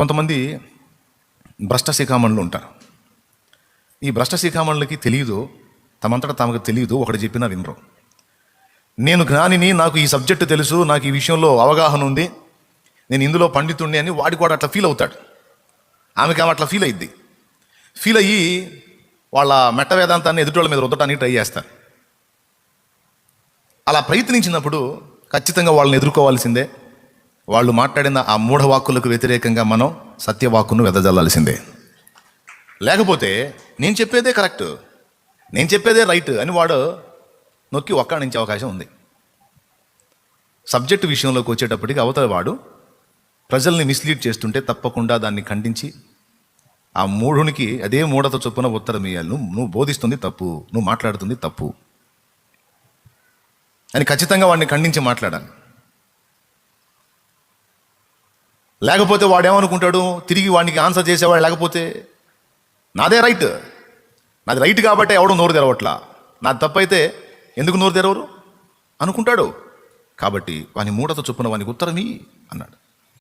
కొంతమంది భ్రష్ట శిఖామణులు ఉంటారు. ఈ భ్రష్ట శిఖామణులకి తెలియదు తమంతట తమకు తెలియదు ఒకటి చెప్పినా వినరు. నేను జ్ఞానిని నాకు ఈ సబ్జెక్టు తెలుసు నాకు ఈ విషయంలో అవగాహన ఉంది నేను ఇందులో పండితుణ్ణి అని వాడి కూడా అట్లా ఫీల్ అవుతాడు. ఆమెకి ఆమె అట్లా ఫీల్ అయ్యిద్ది. ఫీల్ అయ్యి వాళ్ళ మెట్ట వేదాంతాన్ని ఎదుటోళ్ళ మీద రుద్దటానికి ట్రై చేస్తారు. అలా ప్రయత్నించినప్పుడు ఖచ్చితంగా వాళ్ళని ఎదుర్కోవాల్సిందే. వాళ్ళు మాట్లాడిన ఆ మూఢవాక్కులకు వ్యతిరేకంగా మనం సత్యవాక్కును వెదజల్లాల్సిందే. లేకపోతే నేను చెప్పేదే కరెక్ట్ నేను చెప్పేదే రైట్ అని వాడు నొక్కి ఒక్కాడించే అవకాశం ఉంది. సబ్జెక్టు విషయంలోకి వచ్చేటప్పటికి అవతల వాడు ప్రజల్ని మిస్లీడ్ చేస్తుంటే తప్పకుండా దాన్ని ఖండించి ఆ మూఢునికి అదే మూఢత చొప్పున ఉత్తరం ఇవ్వాలి నువ్వు నువ్వు బోధిస్తుంది తప్పు నువ్వు మాట్లాడుతుంది తప్పు. అని ఖచ్చితంగా వాడిని ఖండించి మాట్లాడాలి. లేకపోతే వాడు ఏమనుకుంటాడు తిరిగి వాడికి ఆన్సర్ చేసేవాడు లేకపోతే? నాదే రైట్ నాది రైట్ కాబట్టి ఎవడో నోరు తెరవట్లా. నాది తప్పైతే ఎందుకు నోరు తెరవరు? అనుకుంటాడు. కాబట్టి వాని మూడత చొప్పున వానికి ఉత్తరమి అన్నాడు.